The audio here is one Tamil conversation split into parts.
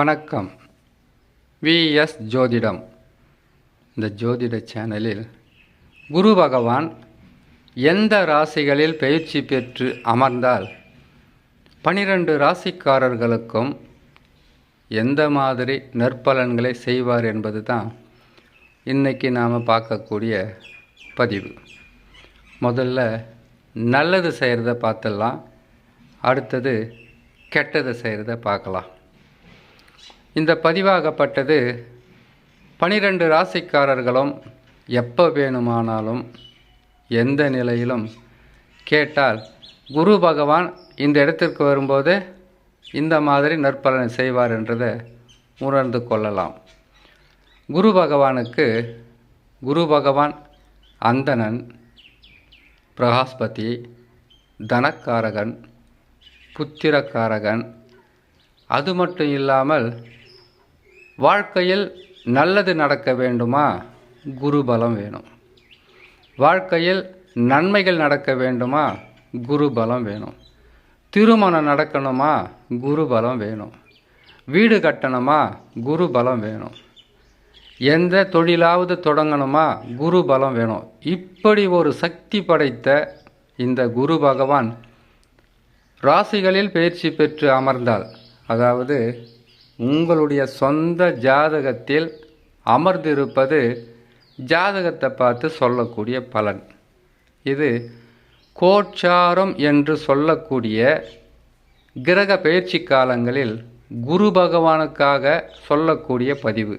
வணக்கம். விஎஸ் ஜோதிடம். இந்த ஜோதிட சேனலில் குரு பகவான் எந்த ராசிகளில் பயிற்சி பெற்று அமர்ந்தால் பனிரெண்டு ராசிக்காரர்களுக்கும் எந்த மாதிரி நற்பலன்களை செய்வார் என்பது தான் இன்றைக்கி நாம் பார்க்கக்கூடிய பதிவு. முதல்ல நல்லது செய்கிறத பார்த்துடலாம். அடுத்தது கெட்டதை செய்கிறத பார்க்கலாம். இந்த பதிவாகப்பட்டது பனிரெண்டு ராசிக்காரர்களும் எப்போ வேணுமானாலும் எந்த நிலையிலும் கேட்டால் குரு பகவான் இந்த இடத்திற்கு வரும்போது இந்த மாதிரி நற்பலனை செய்வார் என்றதை உணர்ந்து கொள்ளலாம். குரு பகவானுக்கு குரு பகவான் அந்தணன் பிரகாஸ்பதி தனக்காரகன் புத்திரக்காரகன் அது மட்டும் இல்லாமல் வாழ்க்கையில் நல்லது நடக்க வேண்டுமா? குரு பலம் வேணும். வாழ்க்கையில் நன்மைகள் நடக்க வேண்டுமா? குரு பலம் வேணும். திருமணம் நடக்கணுமா? குரு பலம் வேணும். வீடு கட்டணுமா? குரு பலம் வேணும். எந்த தொழிலாவது தொடங்கணுமா? குரு பலம் வேணும். இப்படி ஒரு சக்தி படைத்த இந்த குரு பகவான் ராசிகளில் பயிற்சி பெற்று அமர்ந்தால் அதாவது உங்களுடைய சொந்த ஜாதகத்தில் அமர்ந்திருப்பது ஜாதகத்தை பார்த்து சொல்லக்கூடிய பலன். இது கோச்சாரம் என்று சொல்லக்கூடிய கிரக பயிற்சி காலங்களில் குரு பகவானுக்காக சொல்லக்கூடிய பதிவு.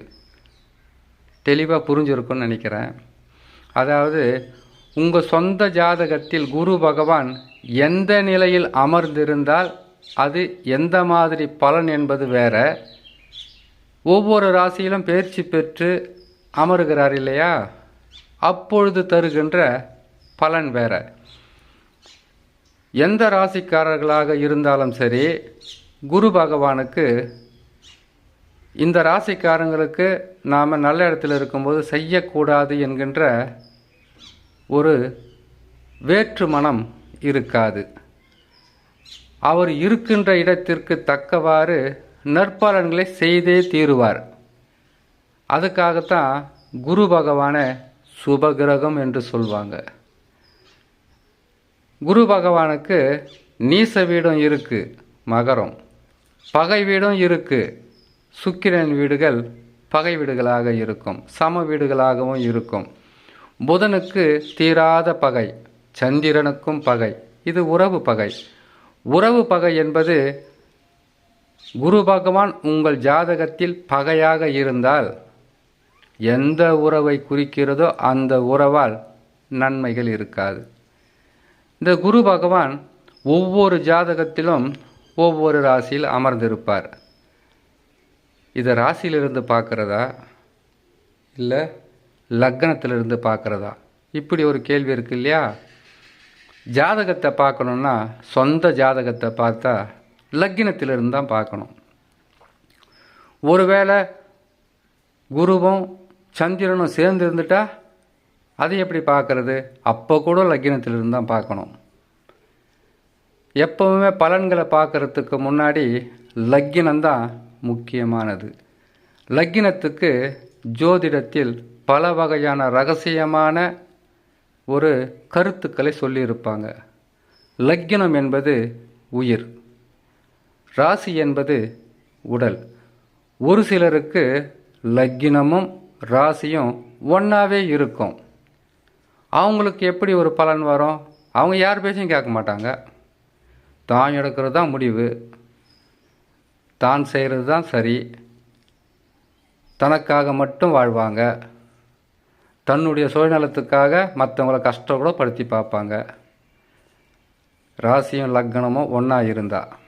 தெளிவாக புரிஞ்சிருக்குன்னு நினைக்கிறேன். அதாவது உங்கள் சொந்த ஜாதகத்தில் குரு பகவான் எந்த நிலையில் அமர்ந்திருந்தால் அது எந்த மாதிரி பலன் என்பது வேறு ஒவ்வொரு ராசியிலும் பயிற்சி பெற்று அமருகிறார் இல்லையா? அப்பொழுது தருகின்ற பலன் வேற. எந்த ராசிக்காரர்களாக இருந்தாலும் சரி குரு பகவானுக்கு இந்த ராசிக்காரங்களுக்கு நாம் நல்ல இடத்துல இருக்கும்போது செய்யக்கூடாது என்கின்ற ஒரு வேற்று மனம் இருக்காது. அவர் இருக்கின்ற இடத்திற்கு தக்கவாறு நற்பலன்களை செய்தே தீருவார். அதுக்காகத்தான் குரு பகவானை சுபகிரகம் என்று சொல்வாங்க. குரு பகவானுக்கு நீச வீடும் இருக்குது மகரம். பகை வீடும் இருக்கு சுக்கிரன் வீடுகள் பகை வீடுகளாக இருக்கும் சம வீடுகளாகவும் இருக்கும். புதனுக்கு தீராத பகை சந்திரனுக்கும் பகை இது உறவு பகை. உறவு பகை என்பது குரு பகவான் உங்கள் ஜாதகத்தில் பகையாக இருந்தால் எந்த உறவை குறிக்கிறதோ அந்த உறவால் நன்மைகள் இருக்காது. இந்த குரு பகவான் ஒவ்வொரு ஜாதகத்திலும் ஒவ்வொரு ராசியில் அமர்ந்திருப்பார். இதை ராசியிலிருந்து பார்க்குறதா? இல்லை லக்னத்திலிருந்து பார்க்குறதா? இப்படி ஒரு கேள்வி இருக்கு இல்லையா? ஜாதகத்தை பார்க்கணுன்னா சொந்த ஜாதகத்தை பார்த்தா லக்கினத்திலிருந்து தான் பார்க்கணும். ஒருவேளை குருவும் சந்திரனும் சேர்ந்து இருந்துட்டா அதை எப்படி பார்க்கறது? அப்போ கூட லக்கினத்திலிருந்து தான் பார்க்கணும். எப்பவுமே பலன்களை பார்க்கறதுக்கு முன்னாடி லக்கினம்தான் முக்கியமானது. லக்கினத்துக்கு ஜோதிடத்தில் பல வகையான ரகசியமான ஒரு கருத்துக்களை சொல்லியிருப்பாங்க. லக்கினம் என்பது உயிர். ராசி என்பது உடல். ஒரு சிலருக்கு லக்கினமும் ராசியும் ஒன்றாவே இருக்கும். அவங்களுக்கு எப்படி ஒரு பலன் வரும்? அவங்க யார் பேசியும் கேட்க மாட்டாங்க. தான் எடுக்கிறது தான் முடிவு. தான் செய்கிறது தான் சரி. தனக்காக மட்டும் வாழ்வாங்க. தன்னுடைய சுயநலத்துக்காக மற்றவங்கள கஷ்டம் கூட படுத்தி பார்ப்பாங்க. ராசியும் லக்னமும் ஒன்றா இருந்தால்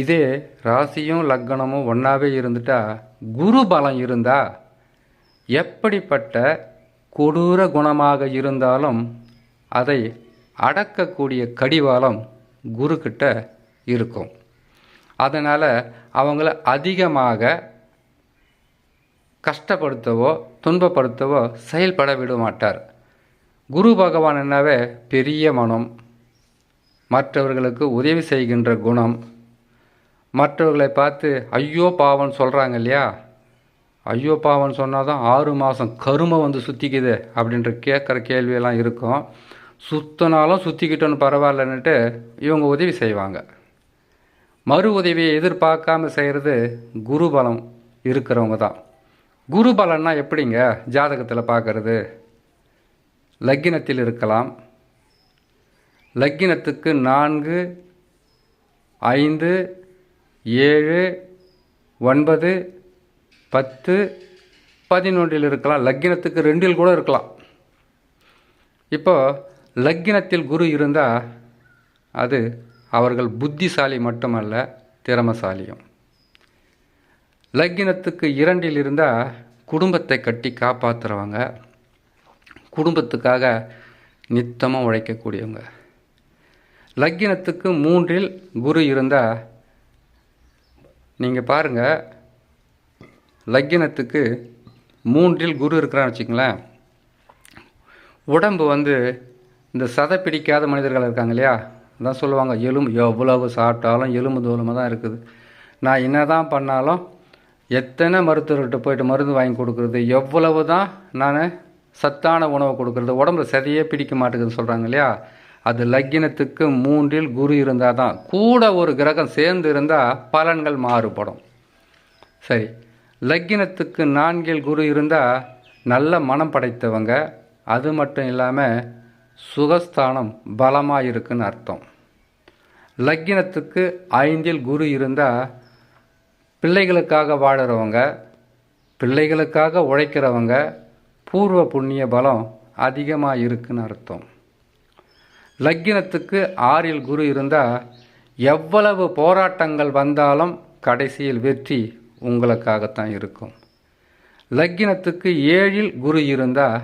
இதே ராசியும் லக்னமும் ஒன்றாவே இருந்துட்டா குரு பலம் இருந்தா எப்படிப்பட்ட கொடூர குணமாக இருந்தாலும் அதை அடக்கக்கூடிய கடிவாளம் குருக்கிட்ட இருக்கும். அதனால் அவங்கள அதிகமாக கஷ்டப்படுத்தவோ துன்பப்படுத்தவோ செயல்பட விட மாட்டார். குரு பகவான் என்னவே பெரிய மனம். மற்றவர்களுக்கு உதவி செய்கின்ற குணம். மற்றவர்களை பார்த்து ஐயோ பாவன் சொல்கிறாங்க இல்லையா? ஐயோ பாவன் சொன்னால் தான் ஆறு மாதம் கருமை வந்து சுற்றிக்குது அப்படின்ற கேட்குற கேள்வியெல்லாம் இருக்கும். சுத்தினாலும் சுற்றிக்கிட்டோன்னு பரவாயில்லன்னுட்டு இவங்க உதவி செய்வாங்க. மறு உதவியை எதிர்பார்க்காம செய்கிறது குருபலம் இருக்கிறவங்க தான். குருபலன்னா எப்படிங்க? ஜாதகத்தில் பார்க்கறது. லக்கினத்தில் இருக்கலாம். லக்கினத்துக்கு நான்கு ஐந்து ஏழு ஒன்பது பத்து பதினொன்றில் இருக்கலாம். லக்கினத்துக்கு ரெண்டில் கூட இருக்கலாம். இப்போது லக்கினத்தில் குரு இருந்தால் அது அவர்கள் புத்திசாலி மட்டுமல்ல திறமசாலியும். லக்கினத்துக்கு இரண்டில் இருந்தால் குடும்பத்தை கட்டி காப்பாற்றுறவங்க குடும்பத்துக்காக நித்தமாக உழைக்கக்கூடியவங்க. லக்கினத்துக்கு மூன்றில் குரு இருந்தால் நீங்கள் பாருங்கள் லக்கினத்துக்கு மூன்றில் குரு இருக்கிறான்னு வச்சுங்களேன் உடம்பு வந்து இந்த சதை பிடிக்காத மனிதர்கள் இருக்காங்க இல்லையா? அதான் சொல்லுவாங்க எலும்பு எவ்வளவு சாப்பிட்டாலும் எலும்பு தோலுமாக தான் இருக்குது. நான் என்ன தான் பண்ணாலும் எத்தனை மருத்துவர்கிட்ட போயிட்டு மருந்து வாங்கி கொடுக்குறது எவ்வளவு தான் நான் சத்தான உணவை கொடுக்குறது உடம்புல சதையே பிடிக்க மாட்டேங்குதுன்னு சொல்கிறாங்க இல்லையா? அது லக்கினத்துக்கு மூன்றில் குரு இருந்தால் தான் கூட ஒரு கிரகம் சேர்ந்து இருந்தால் பலன்கள் மாறுபடும். சரி லக்கினத்துக்கு நான்கில் குரு இருந்தால் நல்ல மனம் படைத்தவங்க அது மட்டும் இல்லாமல் சுகஸ்தானம் பலமாக இருக்குன்னு அர்த்தம். லக்கினத்துக்கு ஐந்தில் குரு இருந்தால் பிள்ளைகளுக்காக வாழறவங்க பிள்ளைகளுக்காக உழைக்கிறவங்க பூர்வ புண்ணிய பலம் அதிகமாக இருக்குன்னு அர்த்தம். லக்கினத்துக்கு ஆறில் குரு இருந்தால் எவ்வளவு போராட்டங்கள் வந்தாலும் கடைசியில் வெற்றி உங்களுக்காகத்தான் இருக்கும். லக்கினத்துக்கு ஏழில் குரு இருந்தால்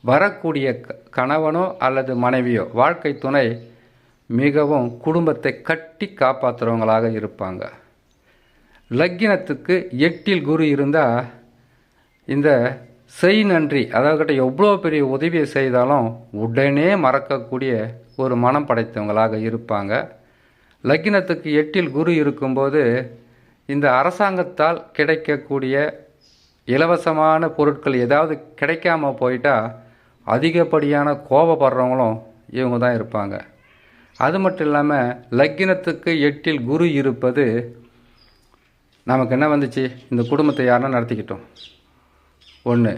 வரக்கூடிய க- கணவனோ அல்லது மனைவியோ வாழ்க்கை துணை மிகவும் குடும்பத்தை கட்டி காப்பாற்றுறவங்களாக இருப்பாங்க. லக்கினத்துக்கு எட்டில் குரு இருந்தால் இந்த செய் நன்றி அதாவது எவ்வளோ பெரிய உதவியை செய்தாலும் உடனே மறக்கக்கூடிய ஒரு மனம் படைத்தவங்களாக இருப்பாங்க. லக்கினத்துக்கு எட்டில் குரு இருக்கும்போது இந்த அரசாங்கத்தால் கிடைக்கக்கூடிய இலவசமான பொருட்கள் ஏதாவது கிடைக்காம போயிட்டால் அதிகப்படியான கோபப்படுறவங்களும் இவங்க தான் இருப்பாங்க. அது மட்டும் இல்லாமல் லக்கினத்துக்கு எட்டில் குரு இருப்பது நமக்கு என்ன வந்துச்சு? இந்த குடும்பத்தை யாருன்னா நடத்திக்கிட்டோம். ஒன்று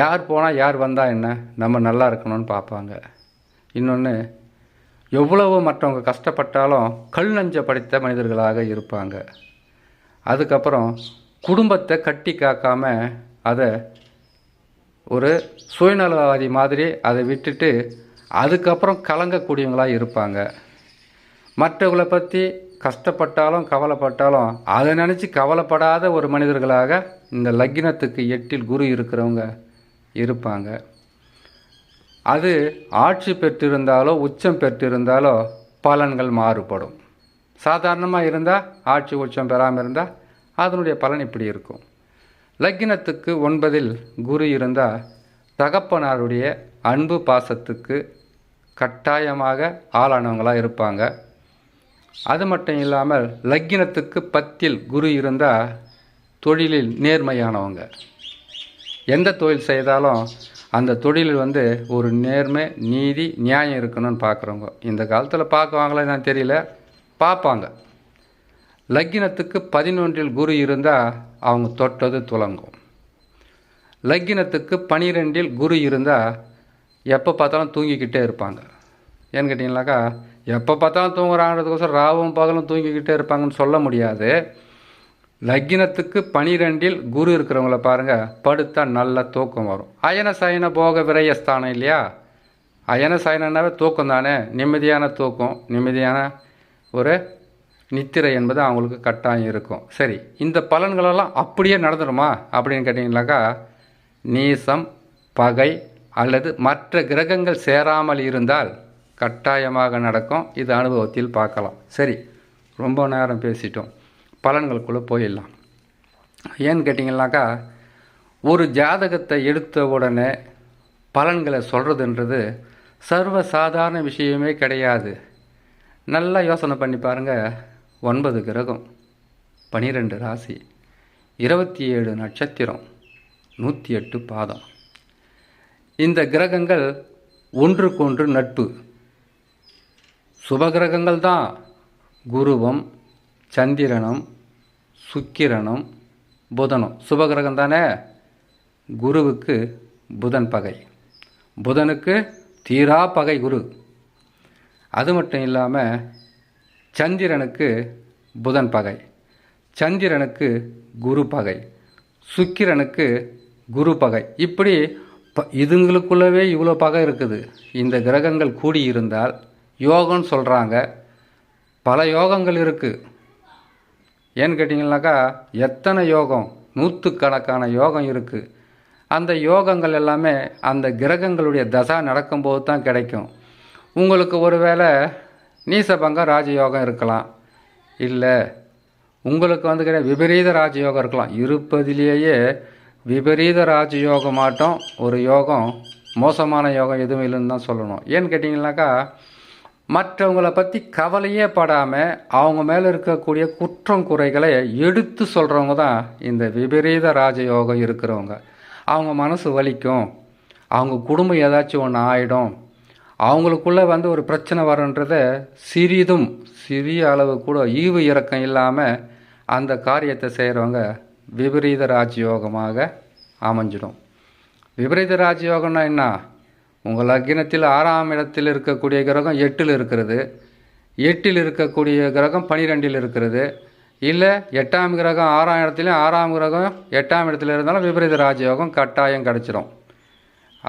யார் போனால் யார் வந்தால் என்ன? நம்ம நல்லா இருக்கணும்னு பார்ப்பாங்க. இன்னொன்று எவ்வளவு மற்றவங்க கஷ்டப்பட்டாலும் கல் நஞ்ச படித்த மனிதர்களாக இருப்பாங்க. அதுக்கப்புறம் குடும்பத்தை கட்டி காக்காம அதை ஒரு சுயநலவாதி மாதிரி அதை விட்டுட்டு அதுக்கப்புறம் கலங்கக்கூடியவங்களாக இருப்பாங்க. மற்றவங்களை பற்றி கஷ்டப்பட்டாலும் கவலைப்பட்டாலும் அதை நினச்சி கவலைப்படாத ஒரு மனிதர்களாக இந்த லக்கினத்துக்கு எட்டில் குரு இருக்கிறவங்க இருப்பாங்க. அது ஆட்சி பெற்றிருந்தாலோ உச்சம் பெற்றிருந்தாலோ பலன்கள் மாறுபடும். சாதாரணமாக இருந்தால் ஆட்சி உச்சம் பெறாமல் இருந்தால் அதனுடைய பலன் இப்படி இருக்கும். லக்கினத்துக்கு ஒன்பதில் குரு இருந்தால் தகப்பனாருடைய அன்பு பாசத்துக்கு கட்டாயமாக ஆளானவங்களாக இருப்பாங்க. அது மட்டும் இல்லாமல் லக்கினத்துக்கு பத்தில் குரு இருந்தால் தொழிலில் நேர்மையானவங்க. எந்த தொழில் செய்தாலும் அந்த தொழிலில் வந்து ஒரு நேர்மை நீதி நியாயம் இருக்கணும்னு பார்க்குறவங்க. இந்த காலத்தில் பார்க்குவாங்களே நான் தெரியல. பார்ப்பாங்க. லக்கினத்துக்கு பதினொன்றில் குரு இருந்தால் அவங்க தொட்டது துலங்கும். லக்கினத்துக்கு பனிரெண்டில் குரு இருந்தால் எப்போ பார்த்தாலும் தூங்கிக்கிட்டே இருப்பாங்க. ஏன்னு கேட்டிங்கனாக்கா எப்போ பார்த்தாலும் தூங்குறாங்கிறதுக்கோசரம் ராவும் பகலும் தூங்கிக்கிட்டே இருப்பாங்கன்னு சொல்ல முடியாது. லக்கினத்துக்கு பனிரெண்டில் குரு இருக்கிறவங்கள பாருங்கள் படுத்தா நல்ல தூக்கம் வரும். அயன சயன போக விரயஸ்தானம் இல்லையா? அயன சயனனாவே தூக்கம் தானே? நிம்மதியான தூக்கம் நிம்மதியான ஒரு நித்திரை என்பது அவங்களுக்கு கட்டாயம் இருக்கும். சரி இந்த பலன்களெல்லாம் அப்படியே நடந்துடுமா அப்படின்னு கேட்டிங்கனாக்கா நீசம் பகை அல்லது மற்ற கிரகங்கள் சேராமல் இருந்தால் கட்டாயமாக நடக்கும். இது அனுபவத்தில் பார்க்கலாம். சரி ரொம்ப நேரம் பேசிட்டோம். பலன்களுக்குள்ளே போயிடலாம். ஏன்னு கேட்டிங்கனாக்கா ஒரு ஜாதகத்தை எடுத்த உடனே பலன்களை சொல்கிறதுன்றது சர்வ சாதாரண விஷயமே கிடையாது. நல்லா யோசனை பண்ணி பாருங்கள் ஒன்பது கிரகம் பனிரெண்டு ராசி இருபத்தி ஏழு நட்சத்திரம் நூற்றி எட்டு பாதம். இந்த கிரகங்கள் ஒன்றுக்கொன்று நட்பு. சுபகிரகங்கள் தான் குருவம் சந்திரனும் சுக்கிரனும் புதனும். சுபகிரகம் தானே? குருவுக்கு புதன் பகை. புதனுக்கு தீரா பகை குரு. அது மட்டும் இல்லாமல் சந்திரனுக்கு புதன் பகை. சந்திரனுக்கு குரு பகை. சுக்கிரனுக்கு குரு பகை. இப்படி ப இதுங்களுக்குள்ளவே இவ்வளோ பகை இருக்குது. இந்த கிரகங்கள் கூடியிருந்தால் யோகம்னு சொல்கிறாங்க பல யோகங்கள் இருக்குது ஏன்னு கேட்டிங்கனாக்கா எத்தனை யோகம்? நூற்றுக்கணக்கான யோகம் இருக்குது அந்த யோகங்கள் எல்லாமே அந்த கிரகங்களுடைய தசா நடக்கும்போது தான் கிடைக்கும். உங்களுக்கு ஒருவேளை நீசபங்கம் ராஜயோகம் இருக்கலாம். இல்லை உங்களுக்கு வந்து கிடையாது விபரீத ராஜயோகம் இருக்கலாம். இருப்பதிலேயே விபரீத ராஜயோகமாட்டம் ஒரு யோகம் மோசமான யோகம் எதுவும் இல்லைன்னு தான் சொல்லணும். ஏன்னு கேட்டிங்கனாக்கா மற்றவங்கள பற்றி கவலையே படாமல் அவங்க மேலே இருக்கக்கூடிய குற்றம் குறைகளை எடுத்து சொல்கிறவங்க தான் இந்த விபரீத ராஜயோகம் இருக்கிறவங்க. அவங்க மனசு வலிக்கும். அவங்க குடும்பம் ஏதாச்சும் ஒன்று ஆகிடும் அவங்களுக்குள்ளே வந்து ஒரு பிரச்சனை வரன்றத சிறிதும் சிறிய அளவு கூட ஈவு இறக்கம் இல்லாமல் அந்த காரியத்தை செய்கிறவங்க விபரீத ராஜயோகமாக அமைஞ்சிடும். விபரீத ராஜயோகம்னா என்ன? உங்கள் அக்கினத்தில் ஆறாம் இடத்தில் இருக்கக்கூடிய கிரகம் எட்டில் இருக்கிறது. எட்டில் இருக்கக்கூடிய கிரகம் பனிரெண்டில் இருக்கிறது. இல்லை எட்டாம் கிரகம் ஆறாம் இடத்துலையும் ஆறாம் கிரகம் எட்டாம் இடத்துல இருந்தாலும் விபரீத ராஜயோகம் கட்டாயம் கிடச்சிரும்.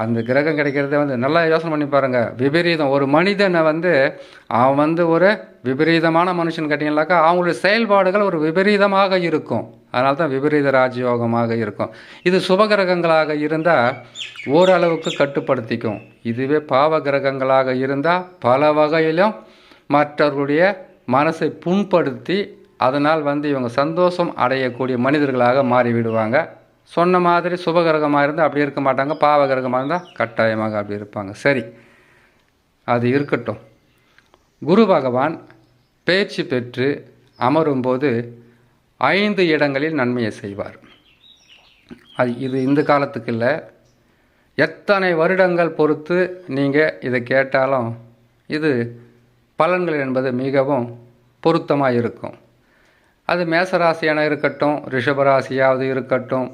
அந்த கிரகம் கிடைக்கிறத வந்து நல்லா யோசனை பண்ணி பாருங்கள் விபரீதம் ஒரு மனிதனை வந்து அவன் வந்து ஒரு விபரீதமான மனுஷன் கேட்டிங்கனாக்கா அவங்களுடைய செயல்பாடுகள் ஒரு விபரீதமாக இருக்கும். அதனால தான் விபரீத ராஜயோகமாக இருக்கும். இது சுபகிரகங்களாக இருந்தால் ஓரளவுக்கு கட்டுப்படுத்திக்கும். இதுவே பாவ கிரகங்களாக இருந்தால் பல வகையிலும் மற்றவர்களுடைய மனசை புண்படுத்தி அதனால் வந்து இவங்க சந்தோஷம் அடையக்கூடிய மனிதர்களாக மாறிவிடுவாங்க. சொன்ன மாதிரி சுபகிரகமாக இருந்தால் அப்படி இருக்க மாட்டாங்க. பாவகிரகமாக இருந்தால் கட்டாயமாக அப்படி இருப்பாங்க. சரி. அது இருக்கட்டும். குரு பகவான் பேச்சு பெற்று அமரும்போது ஐந்து இடங்களில் நன்மையை செய்வார். அது இது இந்த காலத்துக்கு இல்லை. எத்தனை வருடங்கள் பொறுத்து நீங்கள் இதை கேட்டாலும் இது பலன்கள் என்பது மிகவும் பொருத்தமாக இருக்கும். அது மேசராசியான இருக்கட்டும் ரிஷபராசியாவது இருக்கட்டும்.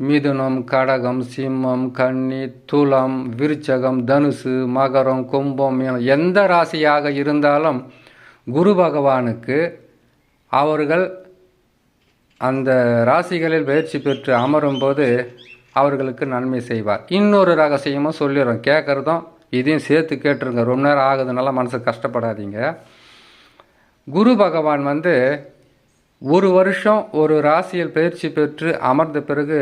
மிதுனம் கடகம் சிம்மம் கன்னி துலம் விருச்சகம் தனுசு மகரம் கும்பம் எந்த ராசியாக இருந்தாலும் குரு பகவானுக்கு அவர்கள் அந்த ராசிகளில் பயிற்சி பெற்று அமரும்போது அவர்களுக்கு நன்மை செய்வார். இன்னொரு ரகசியமும் சொல்லிடுறோம். கேட்குறதும் இதையும் சேர்த்து கேட்டுருங்க. ரொம்ப நேரம் ஆகுதுனால மனசு கஷ்டப்படாதீங்க. குரு பகவான் வந்து ஒரு வருஷம் ஒரு ராசியில் பயிற்சி பெற்று அமர்ந்த பிறகு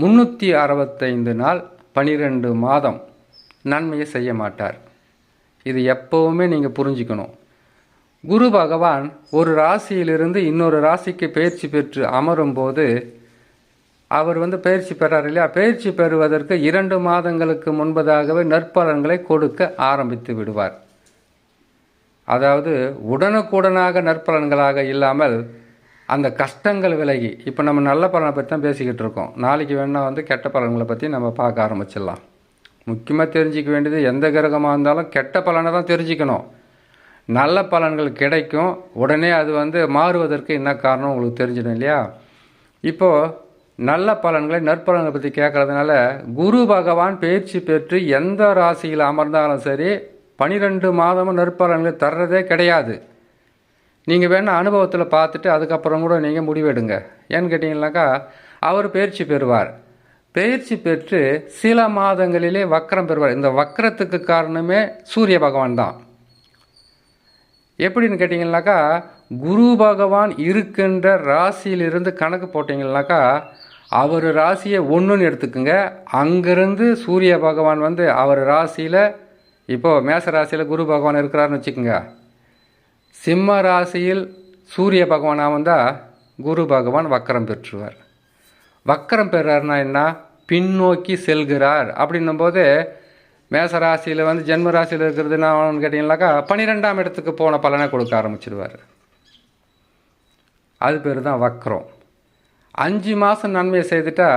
முந்நூற்றி அறுபத்தைந்து நாள் பனிரெண்டு மாதம் நன்மையை செய்ய மாட்டார். இது எப்போவுமே நீங்கள் புரிஞ்சுக்கணும். குரு பகவான் ஒரு ராசியிலிருந்து இன்னொரு ராசிக்கு பயிற்சி பெற்று அமரும் போது அவர் வந்து பயிற்சி பெறார் இல்லையா? பயிற்சி பெறுவதற்கு இரண்டு மாதங்களுக்கு முன்பதாகவே நற்பலன்களை கொடுக்க ஆரம்பித்து விடுவார். அதாவது உடனுக்குடனாக நற்பலன்களாக இல்லாமல் அந்த கஷ்டங்கள் விலகி இப்போ நம்ம நல்ல பலனை பற்றி தான் பேசிக்கிட்டு இருக்கோம். நாளைக்கு வேணால் வந்து கெட்ட பலன்களை பற்றி நம்ம பார்க்க ஆரம்பிச்சிடலாம். முக்கியமாக தெரிஞ்சிக்க வேண்டியது எந்த கிரகமாக இருந்தாலும் கெட்ட பலனை தான் தெரிஞ்சுக்கணும். நல்ல பலன்கள் கிடைக்கும். உடனே அது வந்து மாறுவதற்கு என்ன காரணம் உங்களுக்கு தெரிஞ்சிடும் இல்லையா? இப்போது நல்ல பலன்களை நற்பலன்களை பற்றி கேட்குறதுனால குரு பகவான் பயிற்சி பெற்று எந்த ராசியில் அமர்ந்தாலும் சரி பனிரெண்டு மாதமும் நற்பலன்களை தர்றதே கிடையாது. நீங்கள் வேணால் அனுபவத்தில் பார்த்துட்டு அதுக்கப்புறம் கூட நீங்கள் முடிவெடுங்க. ஏன்னு கேட்டிங்கனாக்கா அவர் பயிற்சி பெறுவார். பயிற்சி பெற்று சில மாதங்களிலே வக்கரம் பெறுவார். இந்த வக்கரத்துக்கு காரணமே சூரிய பகவான் தான். எப்படின்னு கேட்டிங்கனாக்கா குரு பகவான் இருக்கின்ற ராசியிலிருந்து கணக்கு போட்டிங்கனாக்கா அவர் ராசியை ஒன்றுன்னு எடுத்துக்கோங்க. அங்கேருந்து சூரிய பகவான் வந்து அவர் ராசியில் இப்போது மேச ராசியில் குரு பகவான் இருக்கிறாருன்னு வச்சுக்கோங்க. சிம்ம ராசியில் சூரிய பகவானாக வந்தால் குரு பகவான் வக்கரம் பெற்றுவார். வக்கரம் பெறார்னா என்ன? பின்னோக்கி செல்கிறார். அப்படின்னும் போது மேச ராசியில் வந்து ஜென்ம ராசியில் இருக்கிறதுனா கேட்டிங்கனாக்கா பன்னிரெண்டாம் இடத்துக்கு போன பலனை கொடுக்க ஆரம்பிச்சிடுவார் அது பேர் தான் வக்ரம். அஞ்சு மாதம் நன்மையை செய்துட்டா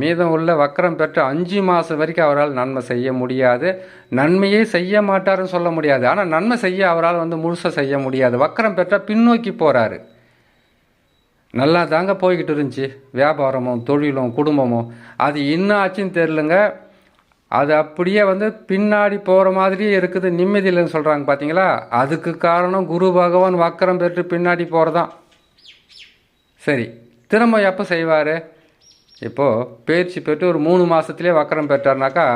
மீதம் உள்ள வக்கரம் பெற்று அஞ்சு மாதம் வரைக்கும் அவரால் நன்மை செய்ய முடியாது. நன்மையே செய்ய மாட்டாருன்னு சொல்ல முடியாது. ஆனால் நன்மை செய்ய அவரால் வந்து முழுசாக செய்ய முடியாது. வக்கரம் பெற்றால் பின்னோக்கி போகிறாரு நல்லா தாங்க போய்கிட்டு இருந்துச்சு. வியாபாரமும் தொழிலும் குடும்பமும். அது என்ன ஆச்சுன்னு தெரிலங்க அது அப்படியே வந்து பின்னாடி போகிற மாதிரியே இருக்குது. நிம்மதி இல்லைன்னு சொல்கிறாங்க பார்த்தீங்களா அதுக்கு காரணம் குரு பகவான் வக்கரம் பெற்று பின்னாடி போகிறதான் சரி திரும்ப எப்போ செய்வார்? இப்போது பயிற்சி பெற்று ஒரு மூணு மாதத்துலேயே வக்கரம் பெற்றார்னாக்கா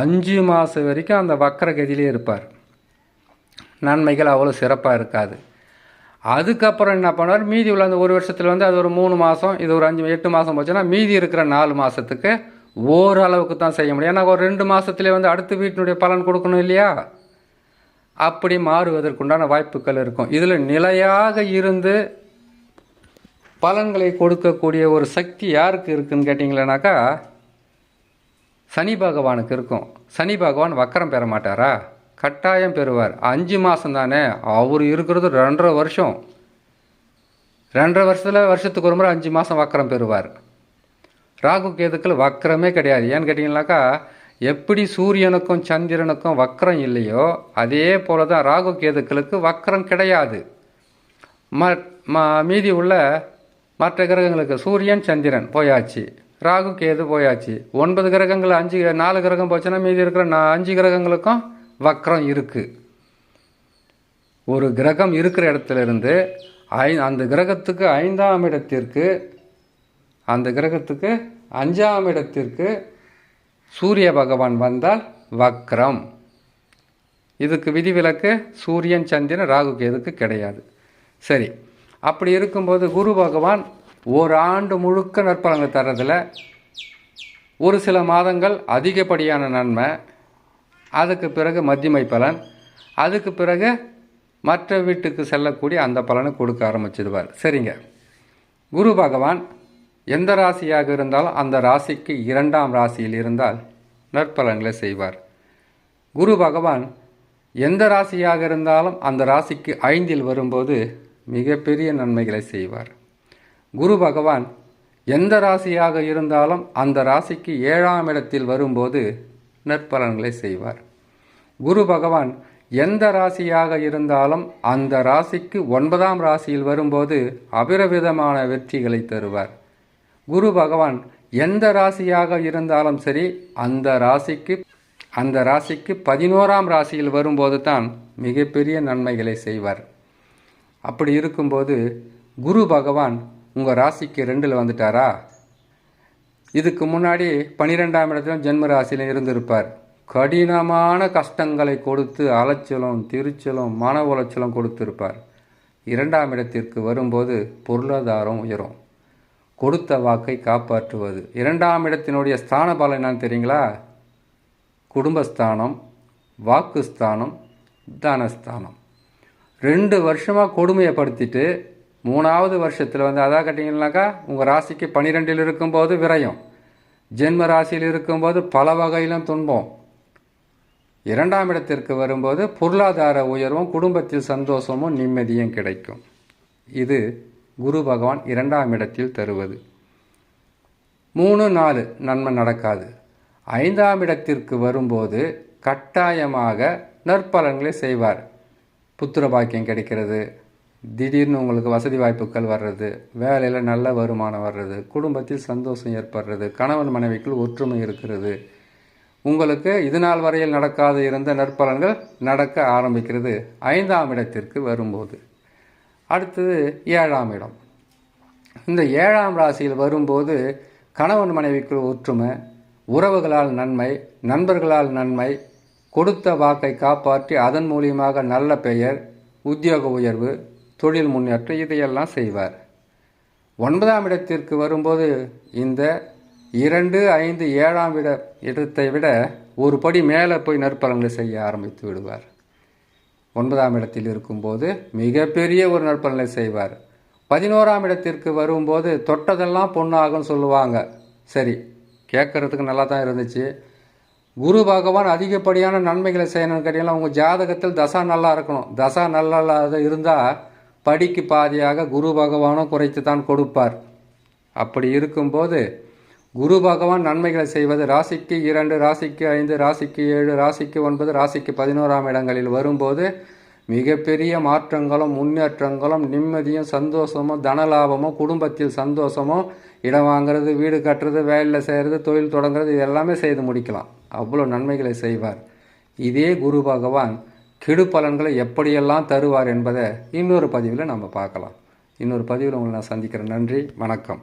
அஞ்சு மாதம் வரைக்கும் அந்த வக்கர கதியிலே இருப்பார். நன்மைகள் அவ்வளோ சிறப்பாக இருக்காது. அதுக்கப்புறம் என்ன பண்ணுவார்? மீதி உள்ள அந்த ஒரு வருஷத்தில் வந்து அது ஒரு மூணு மாதம் இது ஒரு அஞ்சு எட்டு மாதம் போச்சுன்னா மீதி இருக்கிற நாலு மாதத்துக்கு ஓரளவுக்கு தான் செய்ய முடியும். ஏன்னா ஒரு ரெண்டு மாதத்துலேயே வந்து அடுத்த வீட்டினுடைய பலன் கொடுக்கணும் இல்லையா? அப்படி மாறுவதற்குண்டான வாய்ப்புகள் இருக்கும். இதில் நிலையாக இருந்து பலன்களை கொடுக்கக்கூடிய ஒரு சக்தி யாருக்கு இருக்குன்னு கேட்டிங்களேனாக்கா சனி பகவானுக்கு இருக்கும். சனி பகவான் வக்கரம் பெற மாட்டாரா? கட்டாயம் பெறுவார். அஞ்சு மாதம் தானே. அவர் இருக்கிறது ரெண்டரை வருஷம். ரெண்டரை வருஷத்தில் வருஷத்துக்கு ஒரு முறை அஞ்சு மாதம் வக்கரம் பெறுவார். ராகு கேதுக்கள் வக்கரமே கிடையாது. ஏன்னு கேட்டிங்கனாக்கா எப்படி சூரியனுக்கும் சந்திரனுக்கும் வக்கரம் இல்லையோ அதே போல தான் ராகு கேதுக்களுக்கு வக்கரம் கிடையாது. ம ம- மீதி உள்ள மற்ற கிரகங்களுக்கு சூரியன் சந்திரன் போயாச்சு ராகு கேது போயாச்சு. ஒன்பது கிரகங்கள் அஞ்சு நாலு கிரகம் போச்சுன்னா மீதி இருக்கிற நான் அஞ்சு கிரகங்களுக்கும் வக்கரம் இருக்குது ஒரு கிரகம் இருக்கிற இடத்துல இருந்து ஐ அந்த கிரகத்துக்கு ஐந்தாம் இடத்திற்கு அந்த கிரகத்துக்கு அஞ்சாம் இடத்திற்கு சூரிய பகவான் வந்தால் வக்ரம். இதுக்கு விதிவிலக்கு சூரியன் சந்திரன் ராகு கேதுக்கு கிடையாது. சரி அப்படி இருக்கும்போது குரு பகவான் ஒரு ஆண்டு முழுக்க நற்பலன்களை தர்றதில் ஒரு சில மாதங்கள் அதிகப்படியான நன்மை அதுக்கு பிறகு மத்தியமை பலன் அதுக்கு பிறகு மற்ற வீட்டுக்கு செல்லக்கூடிய அந்த பலனை கொடுக்க ஆரம்பிச்சிடுவார். சரிங்க. குரு பகவான் எந்த ராசியாக இருந்தாலும் அந்த ராசிக்கு இரண்டாம் ராசியில் இருந்தால் நற்பலன்களை செய்வார். குரு பகவான் எந்த ராசியாக இருந்தாலும் அந்த ராசிக்கு ஐந்தில் வரும்போது மிகப்பெரிய நன்மைகளை செய்வார். குரு பகவான் எந்த ராசியாக இருந்தாலும் அந்த ராசிக்கு ஏழாம் இடத்தில் வரும்போது நற்பலன்களை செய்வார். குரு பகவான் எந்த ராசியாக இருந்தாலும் அந்த ராசிக்கு ஒன்பதாம் ராசியில் வரும்போது அபிரவிதமான வெற்றிகளை தருவார். குரு பகவான் எந்த ராசியாக இருந்தாலும் சரி அந்த ராசிக்கு அந்த ராசிக்கு பதினோராம் ராசியில் வரும்போது தான் மிகப்பெரிய நன்மைகளை செய்வார். அப்படி இருக்கும்போது குரு பகவான் உங்கள் ராசிக்கு ரெண்டில் வந்துட்டாரா? இதுக்கு முன்னாடி பன்னிரெண்டாம் இடத்திலும் ஜென்ம ராசியிலும் இருந்திருப்பார். கடினமான கஷ்டங்களை கொடுத்து அலைச்சலும் திருச்சலும் மன உளைச்சலும் கொடுத்திருப்பார். இரண்டாம் இடத்திற்கு வரும்போது பொருளாதாரம் உயரும். கொடுத்த வாக்கை காப்பாற்றுவது. இரண்டாம் இடத்தினுடைய ஸ்தான பலன் என்னன்னு தெரியுங்களா? குடும்பஸ்தானம் வாக்குஸ்தானம் தனஸ்தானம். ரெண்டு வருஷமாக கொடுமையப்படுத்திட்டு மூணாவது வருஷத்தில் வந்து அதான் கட்டிங்கனாக்கா உங்கள் ராசிக்கு பன்னிரெண்டில் இருக்கும்போது விரயம். ஜென்ம ராசியில் இருக்கும்போது பல வகையிலும் துன்பம். இரண்டாம் இடத்திற்கு வரும்போது பொருளாதார உயர்வும் குடும்பத்தில் சந்தோஷமும் நிம்மதியும் கிடைக்கும். இது குரு பகவான் இரண்டாம் இடத்தில் தருவது. மூணு நாலு நன்மை நடக்காது. ஐந்தாம் இடத்திற்கு வரும்போது கட்டாயமாக நற்பலன்களை செய்வார். புத்திர பாக்கியம் கிடைக்கிறது. திடீர்னு உங்களுக்கு வசதி வாய்ப்புகள் வர்றது வேலையில் நல்ல வருமானம் வர்றது குடும்பத்தில் சந்தோஷம் ஏற்படுறது கணவன் மனைவிக்குள் ஒற்றுமை இருக்கிறது. உங்களுக்கு இது நாள் வரையில் நடக்காது இருந்த நற்பலன்கள் நடக்க ஆரம்பிக்கிறது ஐந்தாம் இடத்திற்கு வரும்போது. அடுத்தது ஏழாம் இடம். இந்த ஏழாம் ராசியில் வரும்போது கணவன் மனைவிக்குள் ஒற்றுமை உறவுகளால் நன்மை நண்பர்களால் நன்மை கொடுத்த வாக்கை காப்பாற்றி அதன் மூலியமாக நல்ல பெயர் உத்தியோக உயர்வு தொழில் முன்னேற்றம் இதையெல்லாம் செய்வார். ஒன்பதாம் இடத்திற்கு வரும்போது இந்த இரண்டு ஐந்து ஏழாம் இட இடத்தை விட ஒரு படி மேலே போய் நற்பலன்களை செய்ய ஆரம்பித்து விடுவார். ஒன்பதாம் இடத்தில் இருக்கும்போது மிகப்பெரிய ஒரு நற்பலனை செய்வார். பதினோராம் இடத்திற்கு வரும்போது தொட்டதெல்லாம் பொண்ணாகும்னு சொல்லுவாங்க. சரி கேட்குறதுக்கு நல்லா தான் இருந்துச்சு. குரு பகவான் அதிகப்படியான நன்மைகளை செய்யணும்னு கேட்டீங்கன்னா உங்கள் ஜாதகத்தில் தசா நல்லா இருக்கணும். தசா நல்லா இருந்தால் படிக்கு பாதியாக குரு பகவானும் குறைத்து தான் கொடுப்பார். அப்படி இருக்கும்போது குரு பகவான் நன்மைகளை செய்வது ராசிக்கு இரண்டு ராசிக்கு ஐந்து ராசிக்கு ஏழு ராசிக்கு ஒன்பது ராசிக்கு பதினோராம் இடங்களில் வரும்போது மிகப்பெரிய மாற்றங்களும் முன்னேற்றங்களும் நிம்மதியும் சந்தோஷமும் தனலாபமும் குடும்பத்தில் சந்தோஷமும் இடம் வாங்குறது வீடு கட்டுறது வேலையில் செய்கிறது தொழில் தொடங்குறது இது எல்லாமே செய்து முடிக்கலாம். அவ்வளோ நன்மைகளை செய்வார். இதே குரு பகவான் கெடு பலன்களை எப்படியெல்லாம் தருவார் என்பதை இன்னொரு பதிவில் நம்ம பார்க்கலாம். இன்னொரு பதிவில் உங்களை நான் சந்திக்கிறேன். நன்றி வணக்கம்.